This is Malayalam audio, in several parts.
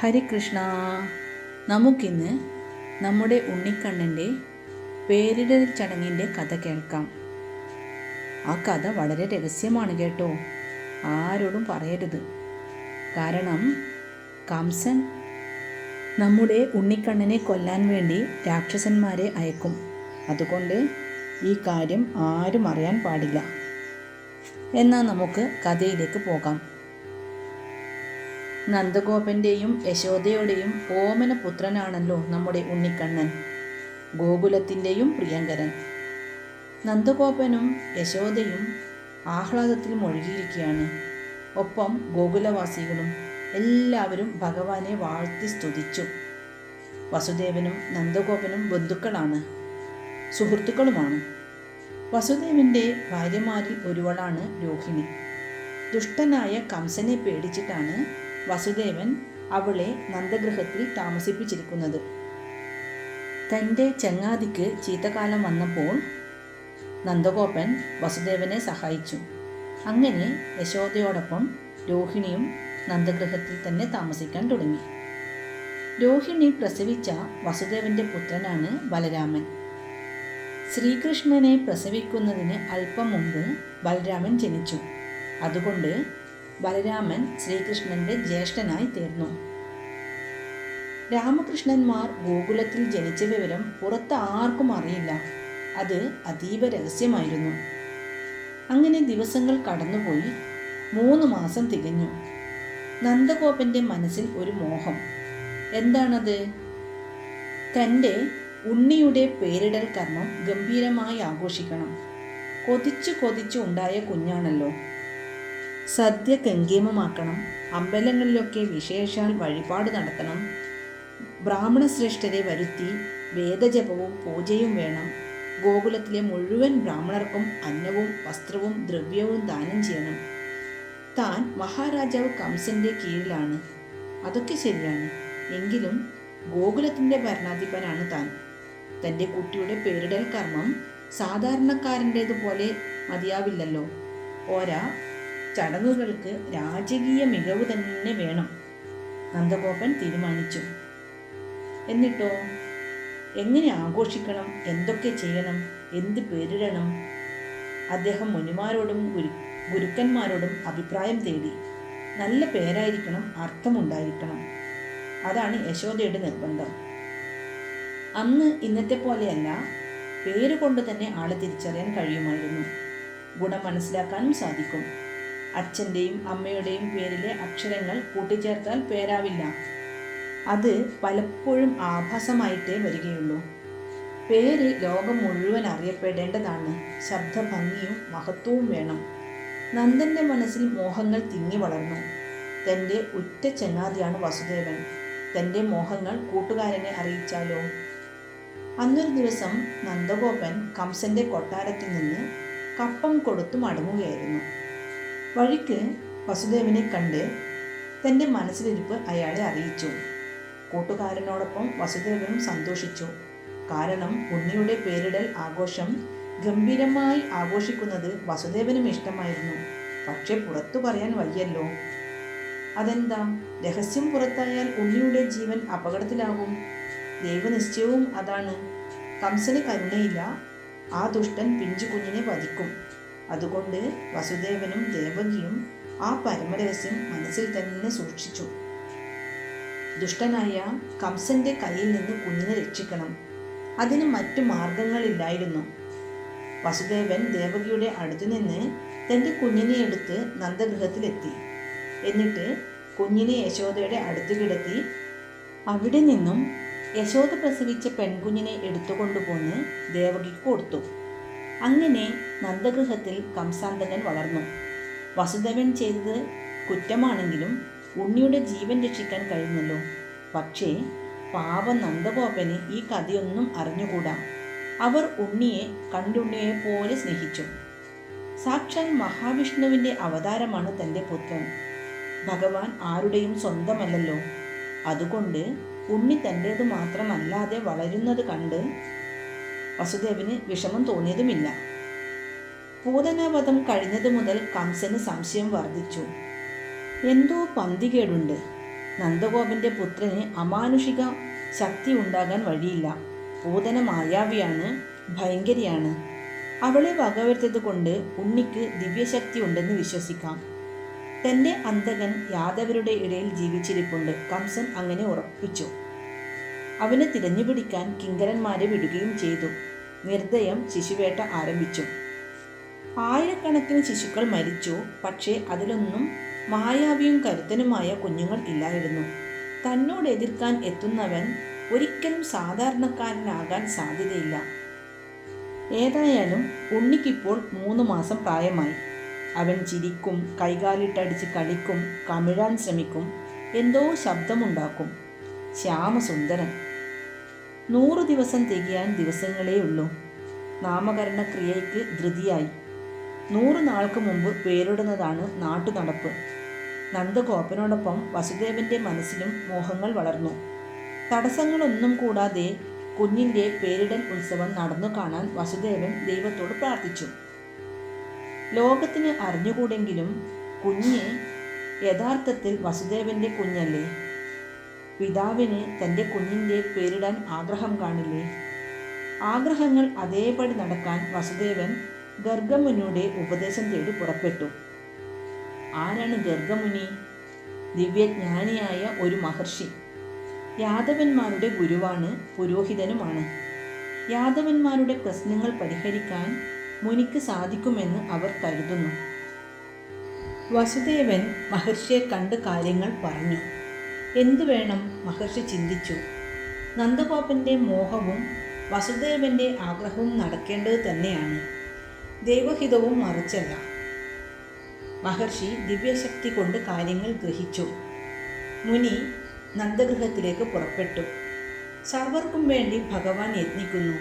ഹരികൃഷ്ണ. നമുക്കിന്ന് നമ്മുടെ ഉണ്ണിക്കണ്ണന്റെ പേരിടൽ ചടങ്ങിന്റെ കഥ കേൾക്കാം. ആ കഥ വളരെ രഹസ്യമാണ് കേട്ടോ. ആരോടും പറയരുത്. കാരണം കംസൻ നമ്മുടെ ഉണ്ണിക്കണ്ണനെ കൊല്ലാൻ വേണ്ടി രാക്ഷസന്മാരെ അയക്കും. അതുകൊണ്ട് ഈ കാര്യം ആരും അറിയാൻ പാടില്ല. എന്നാൽ നമുക്ക് കഥയിലേക്ക് പോകാം. നന്ദഗോപന്റെയും യശോദയുടെയും ഓമന പുത്രനാണല്ലോ നമ്മുടെ ഉണ്ണിക്കണ്ണൻ. ഗോകുലത്തിന്റെയും പ്രിയങ്കരൻ. നന്ദഗോപനും യശോദയും ആഹ്ലാദത്തിൽ മുഴുകിയിരിക്കുകയാണ്. ഒപ്പം ഗോകുലവാസികളും എല്ലാവരും ഭഗവാനെ വാഴ്ത്തി സ്തുതിച്ചു. വസുദേവനും നന്ദഗോപനും ബന്ധുക്കളാണ്. സുഹൃത്തുക്കളുമാണ്. വസുദേവന്റെ ഭാര്യമാരിൽ ഒരുവളാണ് രോഹിണി. ദുഷ്ടനായ കംസനെ പേടിച്ചിട്ടാണ് വസുദേവൻ അവളെ നന്ദഗൃഹത്തിൽ താമസിപ്പിച്ചിരിക്കുന്നത്. തന്റെ ചങ്ങാതിക്ക് ചീത്തകാലം വന്നപ്പോൾ നന്ദഗോപൻ വസുദേവനെ സഹായിച്ചു. അങ്ങനെ യശോദയോടൊപ്പം രോഹിണിയും നന്ദഗൃഹത്തിൽ തന്നെ താമസിക്കാൻ തുടങ്ങി. രോഹിണി പ്രസവിച്ച വസുദേവന്റെ പുത്രനാണ് ബലരാമൻ. ശ്രീകൃഷ്ണനെ പ്രസവിക്കുന്നതിന് അല്പം മുമ്പ് ബലരാമൻ ജനിച്ചു. അതുകൊണ്ട് ബലരാമൻ ശ്രീകൃഷ്ണന്റെ ജ്യേഷ്ഠനായി തീർന്നു. രാമകൃഷ്ണന്മാർ ഗോകുലത്തിൽ ജനിച്ച വിവരം പുറത്ത് ആർക്കും അറിയില്ല. അത് അതീവ രഹസ്യമായിരുന്നു. അങ്ങനെ ദിവസങ്ങൾ കടന്നുപോയി. മൂന്ന് മാസം തികഞ്ഞു. നന്ദഗോപന്റെ മനസ്സിൽ ഒരു മോഹം. എന്താണത്? തന്റെ ഉണ്ണിയുടെ പേരിടൽ കർമ്മം ഗംഭീരമായി ആഘോഷിക്കണം. കൊതിച്ചു കൊതിച്ചു ഉണ്ടായ കുഞ്ഞാണല്ലോ. സദ്യ കങ്കേമമാക്കണം. അമ്പലങ്ങളിലൊക്കെ വിശേഷാൽ വഴിപാട് നടത്തണം. ബ്രാഹ്മണ ശ്രേഷ്ഠരെ വരുത്തി വേദജപവും പൂജയും വേണം. ഗോകുലത്തിലെ മുഴുവൻ ബ്രാഹ്മണർക്കും അന്നവും വസ്ത്രവും ദ്രവ്യവും ദാനം ചെയ്യണം. താൻ മഹാരാജാവ് കംസന്റെ കീഴിലാണ്. അതൊക്കെ ശരിയാണ്. എങ്കിലും ഗോകുലത്തിന്റെ ഭരണാധിപനാണ് താൻ. തന്റെ കുട്ടിയുടെ പേരിടൽ കർമ്മം സാധാരണക്കാരന്റേതുപോലെ മതിയാവില്ലല്ലോ. ഓരാ ചടങ്ങുകൾക്ക് രാജകീയ മികവ് തന്നെ വേണം. നന്ദഗോപൻ തീരുമാനിച്ചു. എന്നിട്ടോ? എങ്ങനെ ആഘോഷിക്കണം? എന്തൊക്കെ ചെയ്യണം? എന്ത് പേരിടണം? അദ്ദേഹം മുനിമാരോടും ഗുരു ഗുരുക്കന്മാരോടും അഭിപ്രായം തേടി. നല്ല പേരായിരിക്കണം അർത്ഥമുണ്ടായിരിക്കണം. അതാണ് യശോദയുടെ നിർബന്ധം. അന്ന് ഇന്നത്തെ പോലെയല്ല പേര് കൊണ്ട് തന്നെ ആളെ തിരിച്ചറിയാൻ കഴിയുമായിരുന്നു. ഗുണം മനസ്സിലാക്കാനും സാധിക്കും. അച്ഛന്റെയും അമ്മയുടെയും പേരിലെ അക്ഷരങ്ങൾ കൂട്ടിച്ചേർത്താൽ പേരാവില്ല. അത് പലപ്പോഴും ആഭാസമായിട്ടേ വരികയുള്ളൂ. പേര് ലോകം മുഴുവൻ അറിയപ്പെടേണ്ടതാണ്. ശബ്ദഭംഗിയും മഹത്വവും വേണം. നന്ദന്റെ മനസ്സിൽ മോഹങ്ങൾ തിങ്ങി വളർന്നു. തന്റെ ഉറ്റ ചങ്ങാതിയാണ് വസുദേവൻ. തന്റെ മോഹങ്ങൾ കൂട്ടുകാരനെ അറിയിച്ചാലോ? അന്നൊരു ദിവസം നന്ദഗോപൻ കംസന്റെ കൊട്ടാരത്തിൽ നിന്ന് കപ്പം കൊടുത്തു മടങ്ങുകയായിരുന്നു വഴിക്ക് വസുദേവനെ കണ്ട് തന്റെ മനസ്സിലിരിപ്പ് അയാളെ അറിയിച്ചു. കൂട്ടുകാരനോടൊപ്പം വസുദേവനും സന്തോഷിച്ചു. കാരണം ഉണ്ണിയുടെ പേരിടൽ ആഘോഷം ഗംഭീരമായി ആഘോഷിക്കുന്നത് വസുദേവനും ഇഷ്ടമായിരുന്നു. പക്ഷെ പുറത്തു പറയാൻ വയ്യല്ലോ. അതെന്താ? രഹസ്യം പുറത്തായാൽ ഉണ്ണിയുടെ ജീവൻ അപകടത്തിലാകും ദൈവനിശ്ചയവും അതാണ്. കംസന് കരുണയില്ല. ആ ദുഷ്ടൻ പിഞ്ചു കുഞ്ഞിനെ വധിക്കും. അതുകൊണ്ട് വസുദേവനും ദേവകിയും ആ പരമരഹസ്യം മനസ്സിൽ തന്നെ സൂക്ഷിച്ചു. ദുഷ്ടനായ കംസന്റെ കയ്യിൽ നിന്ന് കുഞ്ഞിനെ രക്ഷിക്കണം. അതിന് മറ്റു മാർഗങ്ങളില്ലായിരുന്നു. വസുദേവൻ ദേവകിയുടെ അടുത്തു നിന്ന് തന്റെ കുഞ്ഞിനെ എടുത്ത് നന്ദഗൃഹത്തിലെത്തി. എന്നിട്ട് കുഞ്ഞിനെ യശോദയുടെ അടുത്ത് കിടത്തി അവിടെ നിന്നും യശോദ പ്രസവിച്ച പെൺകുഞ്ഞിനെ എടുത്തുകൊണ്ടുപോന്ന് ദേവകിക്ക് കൊടുത്തു. അങ്ങനെ നന്ദഗൃഹത്തിൽ കംസാന്തകൻ വളർന്നു. വസുദേവൻ ചെയ്തത് കുറ്റമാണെങ്കിലും ഉണ്ണിയുടെ ജീവൻ രക്ഷിക്കാൻ കഴിയുന്നല്ലോ പക്ഷേ പാവ നന്ദഗോപന് ഈ കഥയൊന്നും അറിഞ്ഞുകൂടാ. അവർ ഉണ്ണിയെ കണ്ടുണ്ണിയെ പോലെ സ്നേഹിച്ചു. സാക്ഷാൽ മഹാവിഷ്ണുവിന്റെ അവതാരമാണ് തന്റെ പുത്രൻ. ഭഗവാൻ ആരുടെയും സ്വന്തമല്ലല്ലോ. അതുകൊണ്ട് ഉണ്ണി തന്റേത് മാത്രമല്ലാതെ വളരുന്നത് കണ്ട് വസുദേവന് വിഷമം തോന്നിയതുമില്ല. പൂതനാവധം കഴിഞ്ഞതു മുതൽ കംസന് സംശയം വർദ്ധിച്ചു. എന്തോ പന്തികേടുണ്ട്. നന്ദഗോപന്റെ പുത്രന് അമാനുഷിക ശക്തി ഉണ്ടാകാൻ വഴിയില്ല. പൂതന മായാവിയാണ് ഭയങ്കരിയാണ്. അവളെ വകവരുത്തത് കൊണ്ട് ഉണ്ണിക്ക് ദിവ്യശക്തി ഉണ്ടെന്ന് വിശ്വസിക്കാം. തന്റെ അന്തകൻ യാദവരുടെ ഇടയിൽ ജീവിച്ചിരിപ്പുണ്ട് കംസൻ അങ്ങനെ ഉറപ്പിച്ചു. അവനെ തിരഞ്ഞുപിടിക്കാൻ കിങ്കരന്മാരെ വിടുകയും ചെയ്തു. നിർദ്ദയം ശിശുവേട്ട ആരംഭിച്ചു. ആയിരക്കണക്കിന് ശിശുക്കൾ മരിച്ചു. പക്ഷേ അതിലൊന്നും മായാവിയും കരുത്തനുമായ കുഞ്ഞുങ്ങൾ ഇല്ലായിരുന്നു. തന്നോട് എതിർക്കാൻ എത്തുന്നവൻ ഒരിക്കലും സാധാരണക്കാരനാകാൻ സാധ്യതയില്ല. ഏതായാലും ഉണ്ണിക്കിപ്പോൾ മൂന്ന് മാസം പ്രായമായി. അവൻ ചിരിക്കും കൈകാലിട്ടടിച്ച് കളിക്കും കമിഴാൻ ശ്രമിക്കും എന്തോ ശബ്ദമുണ്ടാക്കും. ശ്യാമസുന്ദരൻ നൂറു ദിവസം തികയാൻ ദിവസങ്ങളേ ഉള്ളൂ. നാമകരണ ക്രിയയ്ക്ക് ധൃതിയായി. നൂറു നാൾക്ക് മുമ്പ് പേരിടുന്നതാണ് നാട്ടുനടപ്പ്. നന്ദഗോപനോടൊപ്പം വസുദേവന്റെ മനസ്സിലും മോഹങ്ങൾ വളർന്നു. തടസ്സങ്ങളൊന്നും കൂടാതെ കുഞ്ഞിന്റെ പേരിടൽ ഉത്സവം നടന്നു കാണാൻ വസുദേവൻ ദൈവത്തോട് പ്രാർത്ഥിച്ചു. ലോകത്തിന് അറിഞ്ഞുകൂടെങ്കിലും കുഞ്ഞ് യഥാർത്ഥത്തിൽ വസുദേവന്റെ കുഞ്ഞല്ലേ? പിതാവിന് തന്റെ കുഞ്ഞിന്റെ പേരിടാൻ ആഗ്രഹം കാണില്ലേ? ആഗ്രഹങ്ങൾ അതേപടി നടക്കാൻ വസുദേവൻ ഗർഗമുനിയുടെ ഉപദേശം തേടി പുറപ്പെട്ടു. ആരാണ് ഗർഗമുനി? ദിവ്യജ്ഞാനിയായ ഒരു മഹർഷി. യാദവന്മാരുടെ ഗുരുവാണ് പുരോഹിതനുമാണ്. യാദവന്മാരുടെ പ്രശ്നങ്ങൾ പരിഹരിക്കാൻ മുനിക്ക് സാധിക്കുമെന്ന് അവർ കരുതുന്നു. വസുദേവൻ മഹർഷിയെ കണ്ട് കാര്യങ്ങൾ പറഞ്ഞു. എന്തു വേണം? മഹർഷി ചിന്തിച്ചു. നന്ദഗോപന്റെ മോഹവും വസുദേവന്റെ ആഗ്രഹവും നടക്കേണ്ടത് തന്നെയാണ്. ദൈവഹിതവും മറിച്ചല്ല. മഹർഷി ദിവ്യശക്തി കൊണ്ട് കാര്യങ്ങൾ ഗ്രഹിച്ചു. മുനി നന്ദഗൃഹത്തിലേക്ക് പുറപ്പെട്ടു. സർവർക്കും വേണ്ടി ഭഗവാൻ യത്നിക്കുന്നു.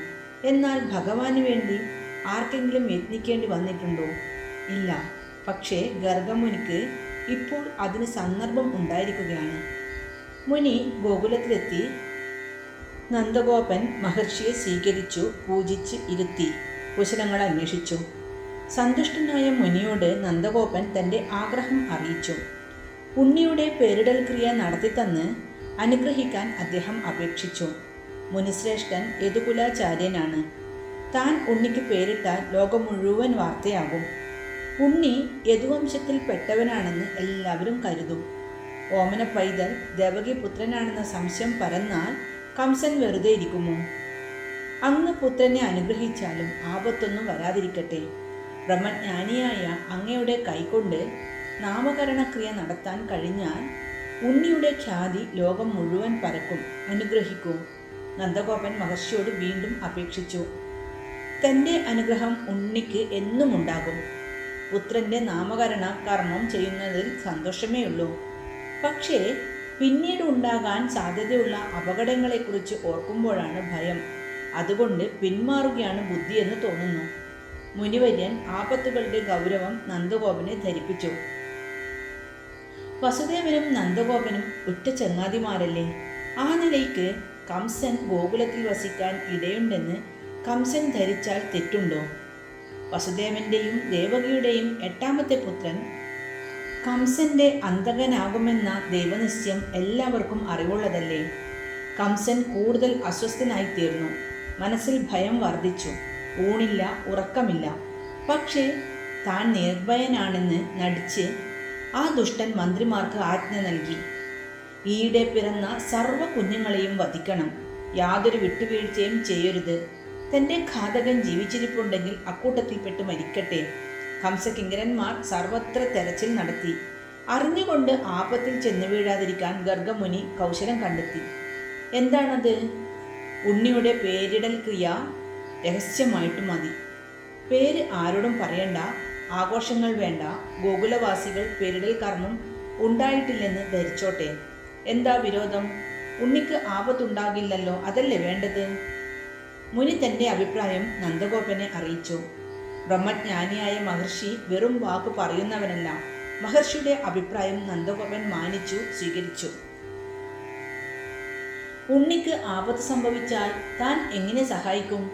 എന്നാൽ ഭഗവാന് വേണ്ടി ആർക്കെങ്കിലും യത്നിക്കേണ്ടി വന്നിട്ടുണ്ടോ? ഇല്ല. പക്ഷേ ഗർഗമുനിക്ക് ഇപ്പോൾ അതിന് സന്ദർഭം ഉണ്ടായിരിക്കുകയാണ്. മുനി ഗോകുലത്തിലെത്തി. നന്ദഗോപൻ മഹർഷിയെ സ്വീകരിച്ചു പൂജിച്ച് ഇരുത്തി കുശലങ്ങൾ അന്വേഷിച്ചു. സന്തുഷ്ടനായ മുനിയോട് നന്ദഗോപൻ തന്റെ ആഗ്രഹം അറിയിച്ചു. ഉണ്ണിയുടെ പേരിടൽ ക്രിയ നടത്തിത്തന്ന് അനുഗ്രഹിക്കാൻ അദ്ദേഹം അപേക്ഷിച്ചു. മുനിശ്രേഷ്ഠൻ യദുകുലാചാര്യനാണ്. താൻ ഉണ്ണിക്ക് പേരിട്ടാൽ ലോകം മുഴുവൻ വാർത്തയാകും. ഉണ്ണി യദുവംശത്തിൽപ്പെട്ടവനാണെന്ന് എല്ലാവരും കരുതും. ഓമന പൈതൽ ദേവകി പുത്രനാണെന്ന സംശയം പരന്നാൽ കംസൻ വെറുതെ ഇരിക്കുമോ? അങ്ങ് പുത്രനെ അനുഗ്രഹിച്ചാലും ആപത്തൊന്നും വരാതിരിക്കട്ടെ. ബ്രഹ്മജ്ഞാനിയായ അങ്ങയുടെ കൈകൊണ്ട് നാമകരണക്രിയ നടത്താൻ കഴിഞ്ഞാൽ ഉണ്ണിയുടെ ഖ്യാതി ലോകം മുഴുവൻ പരക്കും. അനുഗ്രഹിക്കൂ. നന്ദഗോപൻ മഹർഷിയോട് വീണ്ടും അപേക്ഷിച്ചു. തന്റെ അനുഗ്രഹം ഉണ്ണിക്ക് എന്നും ഉണ്ടാകും പുത്രന്റെ നാമകരണ കർമ്മം ചെയ്യുന്നതിൽ സന്തോഷമേ ഉള്ളൂ പക്ഷേ പിന്നീട് ഉണ്ടാകാൻ സാധ്യതയുള്ള അപകടങ്ങളെക്കുറിച്ച് ഓർക്കുമ്പോഴാണ് ഭയം. അതുകൊണ്ട് പിന്മാറുകയാണ് ബുദ്ധിയെന്ന് തോന്നുന്നു. മുനിവര്യൻ ആപത്തുകളുടെ ഗൗരവം നന്ദഗോപനെ ധരിപ്പിച്ചു. വസുദേവനും നന്ദഗോപനും ഒറ്റ ചങ്ങാതിമാരല്ലേ? ആ നിലയ്ക്ക് കംസൻ ഗോകുലത്തിൽ വസിക്കാൻ ഇടയുണ്ടെന്ന് കംസൻ ധരിച്ചാൽ തെറ്റുണ്ടോ? വസുദേവന്റെയും ദേവകിയുടെയും എട്ടാമത്തെ പുത്രൻ കംസന്റെ അന്തകനാകുമെന്ന ദൈവനിശ്ചയം എല്ലാവർക്കും അറിവുള്ളതല്ലേ? കംസൻ കൂടുതൽ അസ്വസ്ഥനായി തീർന്നു മനസ്സിൽ ഭയം വർദ്ധിച്ചു. ഊണില്ല ഉറക്കമില്ല. പക്ഷേ താൻ നിർഭയനാണെന്ന് നടിച്ച് ആ ദുഷ്ടൻ മന്ത്രിമാർക്ക് ആജ്ഞ നൽകി. ഈയിടെ പിറന്ന സർവ കുഞ്ഞുങ്ങളെയും വധിക്കണം. യാതൊരു വിട്ടുവീഴ്ചയും ചെയ്യരുത്. തന്റെ ഘാതകൻ ജീവിച്ചിരിപ്പുണ്ടെങ്കിൽ അക്കൂട്ടത്തിൽപ്പെട്ട് മരിക്കട്ടെ. കംസകിങ്കരന്മാർ സർവത്ര തെരച്ചിൽ നടത്തി. അറിഞ്ഞുകൊണ്ട് ആപത്തിൽ ചെന്നു വീഴാതിരിക്കാൻ ഗർഗമുനി കൗശലം കണ്ടെത്തി. എന്താണത്? ഉണ്ണിയുടെ പേരിടൽ ക്രിയ രഹസ്യമായിട്ട് മതി. പേര് ആരോടും പറയണ്ട ആഘോഷങ്ങൾ വേണ്ട ഗോകുലവാസികൾ പേരിടൽ കർമ്മം ഉണ്ടായിട്ടില്ലെന്ന് ധരിച്ചോട്ടെ. എന്താ വിരോധം? ഉണ്ണിക്ക് ആപത്തുണ്ടാകില്ലല്ലോ അതല്ലേ വേണ്ടത്? മുനി തന്റെ അഭിപ്രായം നന്ദഗോപനെ അറിയിച്ചു. ബ്രഹ്മജ്ഞാനിയായ മഹർഷി വെറും വാക്ക് പറയുന്നവനല്ല. മഹർഷിയുടെ അഭിപ്രായം നന്ദഗോപൻ മാനിച്ചു സ്വീകരിച്ചു. ഉണ്ണിക്ക് ആപത്ത് സംഭവിച്ചാൽ താൻ എങ്ങനെ സഹായിക്കും?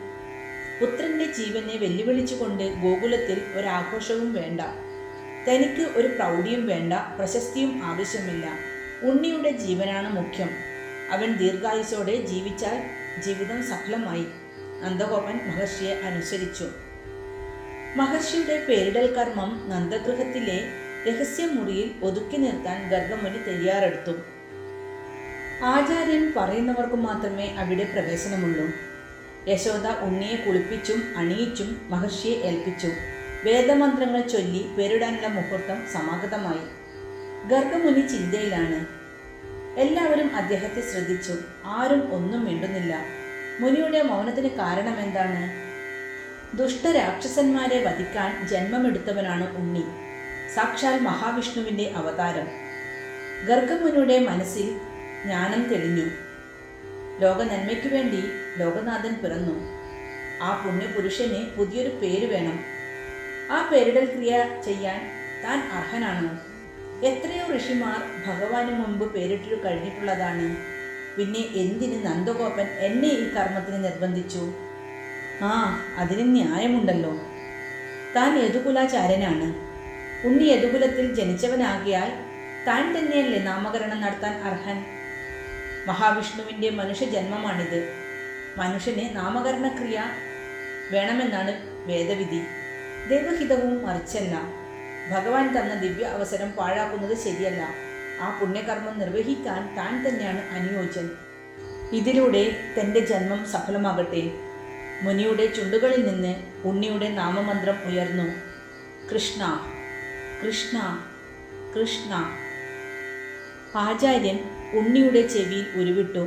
പുത്രന്റെ ജീവനെ വെല്ലുവിളിച്ചുകൊണ്ട് ഗോകുലത്തിൽ ഒരാഘോഷവും വേണ്ട. തനിക്ക് ഒരു പ്രൗഢിയും വേണ്ട പ്രശസ്തിയും ആവശ്യമില്ല. ഉണ്ണിയുടെ ജീവനാണ് മുഖ്യം. അവൻ ദീർഘായുസോടെ ജീവിച്ചാൽ ജീവിതം സഫലമായി. നന്ദഗോപൻ മഹർഷിയെ അനുസരിച്ചു. മഹർഷിയുടെ പേരിടൽ കർമ്മം നന്ദഗൃഹത്തിലെ രഹസ്യമുറിയിൽ ഒതുക്കി നിർത്താൻ ഗർഗമുനി തയ്യാറെടുത്തു. ആചാര്യൻ പറയുന്നവർക്ക് മാത്രമേ അവിടെ പ്രവേശനമുള്ളൂ. യശോദ ഉണ്ണിയെ കുളിപ്പിച്ചും അണിയിച്ചും മഹർഷിയെ ഏൽപ്പിച്ചു. വേദമന്ത്രങ്ങൾ ചൊല്ലി പേരിടാനുള്ള മുഹൂർത്തം സമാഗതമായി. ഗർഗമുനി ചിന്തയിലാണ്. എല്ലാവരും അദ്ദേഹത്തെ ശ്രദ്ധിച്ചു. ആരും ഒന്നും മിണ്ടുന്നില്ല. മുനിയുടെ മൗനത്തിന് കാരണം എന്താണ് ദുഷ്ടരാക്ഷസന്മാരെ വധിക്കാൻ ജന്മമെടുത്തവനാണ് ഉണ്ണി. സാക്ഷാൽ മഹാവിഷ്ണുവിന്റെ അവതാരം. ഗർഗമുനിയുടെ മനസ്സിൽ ജ്ഞാനം തെളിഞ്ഞു. ലോകനന്മയ്ക്കു വേണ്ടി ലോകനാഥൻ പിറന്നു. ആ പുണ്യപുരുഷന് പുതിയൊരു പേര് വേണം. ആ പേരിടൽ ക്രിയ ചെയ്യാൻ താൻ അർഹനാണോ? എത്രയോ ഋഷിമാർ ഭഗവാന് മുമ്പ് പേരിട്ടു കഴിഞ്ഞിട്ടുള്ളതാണ്. പിന്നെ എന്തിന് നന്ദഗോപൻ എന്നെ ഈ കർമ്മത്തിന് നിർബന്ധിച്ചു? ആ അതിന് ന്യായമുണ്ടല്ലോ. താൻ യദുകുലാചാര്യനാണ്. ഉണ്ണി യദുകുലത്തിൽ ജനിച്ചവനാകിയാൽ താൻ തന്നെയല്ലേ നാമകരണം നടത്താൻ അർഹൻ? മഹാവിഷ്ണുവിന്റെ മനുഷ്യജന്മമാണിത്. മനുഷ്യന് നാമകരണക്രിയ വേണമെന്നാണ് വേദവിധി. ദൈവഹിതവും മറിച്ചല്ല. ഭഗവാൻ തന്ന ദിവ്യ അവസരം പാഴാക്കുന്നത് ശരിയല്ല. ആ പുണ്യകർമ്മം നിർവഹിക്കാൻ താൻ തന്നെയാണ് അനുയോജ്യൻ. ഇതിലൂടെ തന്റെ ജന്മം സഫലമാകട്ടെ. മുനിയുടെ ചുണ്ടുകളിൽ നിന്ന് ഉണ്ണിയുടെ നാമമന്ത്രം ഉയർന്നു. കൃഷ്ണ കൃഷ്ണ കൃഷ്ണ. ആചാര്യൻ ഉണ്ണിയുടെ ചെവിയിൽ ഉരുവിട്ടു.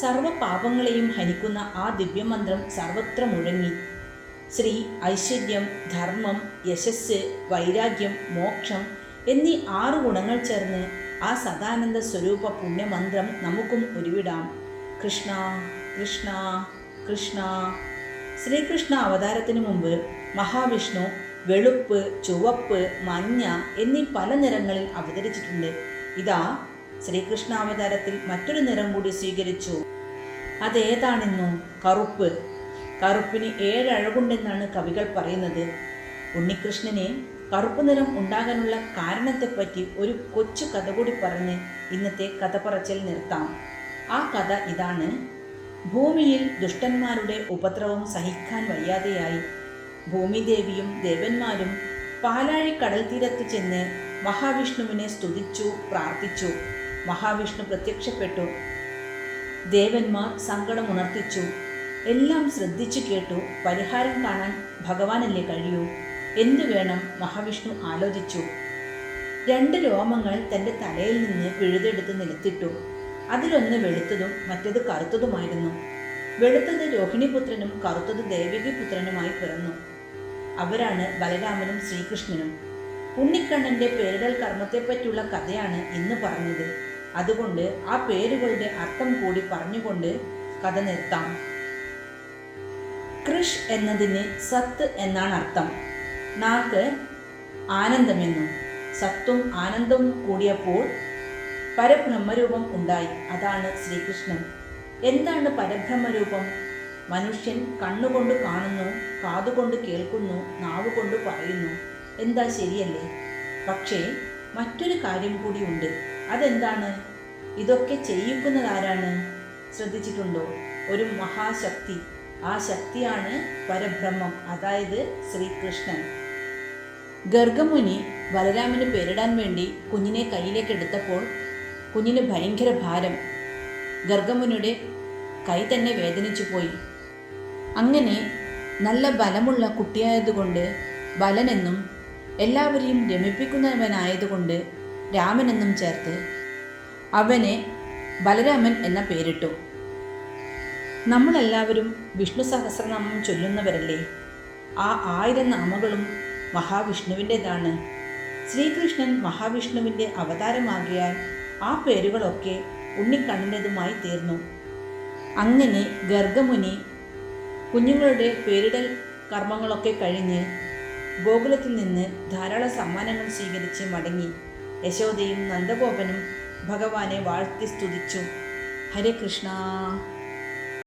സർവ പാപങ്ങളെയും ഹനിക്കുന്ന ആ ദിവ്യമന്ത്രം സർവത്ര മുഴങ്ങി. ശ്രീ ഐശ്വര്യം ധർമ്മം യശസ് വൈരാഗ്യം മോക്ഷം എന്നീ ആറ് ഗുണങ്ങൾ ചേർന്ന് ആ സദാനന്ദ സ്വരൂപ പുണ്യമന്ത്രം നമുക്കും ഉരുവിടാം. കൃഷ്ണ കൃഷ്ണ കൃഷ്ണ. ശ്രീകൃഷ്ണ അവതാരത്തിന് മുമ്പ് മഹാവിഷ്ണു വെളുപ്പ് ചുവപ്പ് മഞ്ഞ എന്നീ പല നിറങ്ങളിൽ അവതരിച്ചിട്ടുണ്ട്. ഇതാ ശ്രീകൃഷ്ണ അവതാരത്തിൽ മറ്റൊരു നിറം കൂടി സ്വീകരിച്ചു. അതേതാണെന്നും? കറുപ്പ്. കറുപ്പിന് ഏഴഴകുണ്ടെന്നാണ് കവികൾ പറയുന്നത്. ഉണ്ണികൃഷ്ണനെ കറുപ്പ് നിറം ഉണ്ടാകാനുള്ള കാരണത്തെപ്പറ്റി ഒരു കൊച്ചു കഥ കൂടി പറഞ്ഞ് ഇന്നത്തെ കഥ പറച്ചിൽ നിർത്താം. ആ കഥ ഇതാണ് ഭൂമിയിൽ ദുഷ്ടന്മാരുടെ ഉപദ്രവം സഹിക്കാൻ വയ്യാതെയായി ഭൂമിദേവിയും ദേവന്മാരും പാലാഴി കടൽ തീരത്ത് ചെന്ന് മഹാവിഷ്ണുവിനെ സ്തുതിച്ചു പ്രാർത്ഥിച്ചു. മഹാവിഷ്ണു പ്രത്യക്ഷപ്പെട്ടു. ദേവന്മാർ സങ്കടമുണർത്തിച്ചു എല്ലാം ശ്രദ്ധിച്ചു കേട്ടു. പരിഹാരം കാണാൻ ഭഗവാനല്ലേ കഴിയൂ എന്തു വേണം മഹാവിഷ്ണു ആലോചിച്ചു. രണ്ട് രോമങ്ങൾ തന്റെ തലയിൽ നിന്ന് പിഴുതെടുത്ത് നിലത്തിട്ടു. അതിലൊന്ന് വെളുത്തതും മറ്റേത് കറുത്തതുമായിരുന്നു. വെളുത്തത് രോഹിണിപുത്രനും കറുത്തത് ദേവികപുത്രനുമായി പിറന്നു. അവരാണ് ബലരാമനും ശ്രീകൃഷ്ണനും. ഉണ്ണിക്കണ്ണന്റെ പേരിടൽ കർമ്മത്തെപ്പറ്റിയുള്ള കഥയാണ് ഇന്ന് പറഞ്ഞത്. അതുകൊണ്ട് ആ പേരുകളുടെ അർത്ഥം കൂടി പറഞ്ഞുകൊണ്ട് കഥ നിർത്താം. കൃഷ് എന്നതിന് സത്ത് എന്നാണ് അർത്ഥം. നാക്ക് ആനന്ദമെന്നും സത്തും ആനന്ദവും കൂടിയപ്പോൾ പരബ്രഹ്മരൂപം ഉണ്ടായി. അതാണ് ശ്രീകൃഷ്ണൻ. എന്താണ് പരബ്രഹ്മരൂപം? മനുഷ്യൻ കണ്ണുകൊണ്ട് കാണുന്നു കാതുകൊണ്ട് കേൾക്കുന്നു നാവുകൊണ്ട് പറയുന്നു. എന്താ ശരിയല്ലേ? പക്ഷേ മറ്റൊരു കാര്യം കൂടിയുണ്ട് അതെന്താണ്? ഇതൊക്കെ ചെയ്യിക്കുന്നതാരാണ് ശ്രദ്ധിച്ചിട്ടുണ്ടോ? ഒരു മഹാശക്തി. ആ ശക്തിയാണ് പരബ്രഹ്മം അതായത് ശ്രീകൃഷ്ണൻ. ഗർഗമുനി ബലരാമന് പേരിടാൻ വേണ്ടി കുഞ്ഞിനെ കയ്യിലേക്ക് എടുത്തപ്പോൾ കുഞ്ഞിന് ഭയങ്കര ഭാരം. ഗർഗമുനിയുടെ കൈ തന്നെ വേദനിച്ചു പോയി. അങ്ങനെ നല്ല ബലമുള്ള കുട്ടിയായതുകൊണ്ട് ബലനെന്നും എല്ലാവരെയും രമിപ്പിക്കുന്നവനായതുകൊണ്ട് രാമനെന്നും ചേർത്ത് അവനെ ബലരാമൻ എന്ന പേരിട്ടു. നമ്മളെല്ലാവരും വിഷ്ണു സഹസ്രനാമം ചൊല്ലുന്നവരല്ലേ? ആ ആയിരം നാമങ്ങളും മഹാവിഷ്ണുവിന്റെതാണ്. ശ്രീകൃഷ്ണൻ മഹാവിഷ്ണുവിന്റെ അവതാരമാകിയാൽ ആ പേരുകളൊക്കെ ഉണ്ണിക്കണ്ണന്റെതുമായി തീർന്നു. അങ്ങനെ ഗർഗമുനി കുഞ്ഞുങ്ങളുടെ പേരിടൽ കർമ്മങ്ങളൊക്കെ കഴിഞ്ഞ് ഗോകുലത്തിൽ നിന്ന് ധാരാളം സമ്മാനങ്ങൾ സ്വീകരിച്ച് മടങ്ങി. യശോദയും നന്ദഗോപനും ഭഗവാനെ വാഴ്ത്തി സ്തുതിച്ചു. ഹരേ കൃഷ്ണ.